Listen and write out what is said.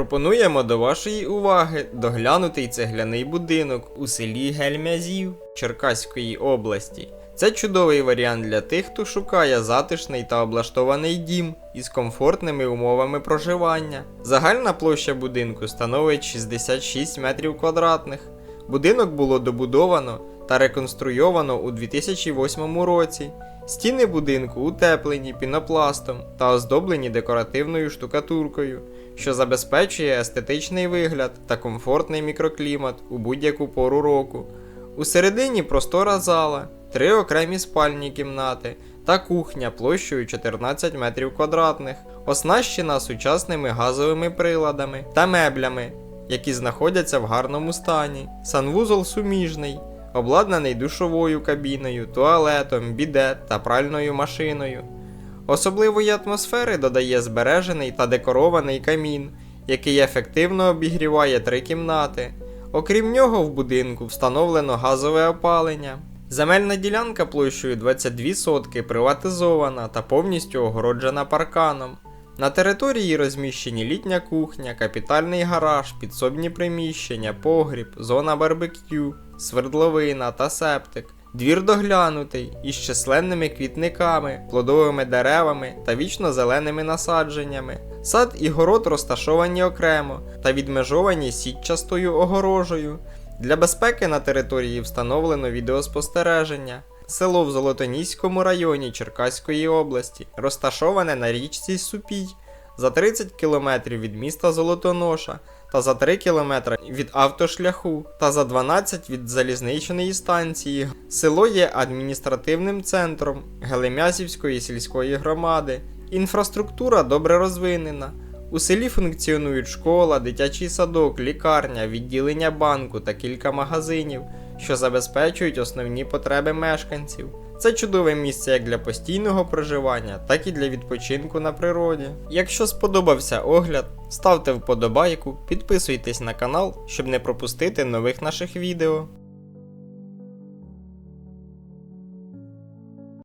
Пропонуємо до вашої уваги доглянутий цегляний будинок у селі Гельмязів Черкаської області. Це чудовий варіант для тих, хто шукає затишний та облаштований дім із комфортними умовами проживання. Загальна площа будинку становить 66 метрів квадратних. Будинок було добудовано та реконструйовано у 2008 році. Стіни будинку утеплені пінопластом та оздоблені декоративною штукатуркою, що забезпечує естетичний вигляд та комфортний мікроклімат у будь-яку пору року. У середині простора зала, три окремі спальні кімнати та кухня площею 14 метрів квадратних, оснащена сучасними газовими приладами та меблями, які знаходяться в гарному стані. Санвузол суміжний, обладнаний душовою кабіною, туалетом, бідет та пральною машиною. Особливої атмосфери додає збережений та декорований камін, який ефективно обігріває три кімнати. Окрім нього, в будинку встановлено газове опалення. Земельна ділянка площею 22 сотки приватизована та повністю огороджена парканом. На території розміщені літня кухня, капітальний гараж, підсобні приміщення, погріб, зона барбекю, свердловина та септик. Двір доглянутий із численними квітниками, плодовими деревами та вічно зеленими насадженнями. Сад і город розташовані окремо та відмежовані сітчастою огорожею. Для безпеки на території встановлено відеоспостереження. Село в Золотоніському районі Черкаської області, розташоване на річці Супій, за 30 км від міста Золотоноша та за 3 км від автошляху та за 12 від залізничної станції. Село є адміністративним центром Гелемязівської сільської громади. Інфраструктура добре розвинена. У селі функціонують школа, дитячий садок, лікарня, відділення банку та кілька магазинів, що забезпечують основні потреби мешканців. Це чудове місце як для постійного проживання, так і для відпочинку на природі. Якщо сподобався огляд, ставте вподобайку, підписуйтесь на канал, щоб не пропустити нових наших відео.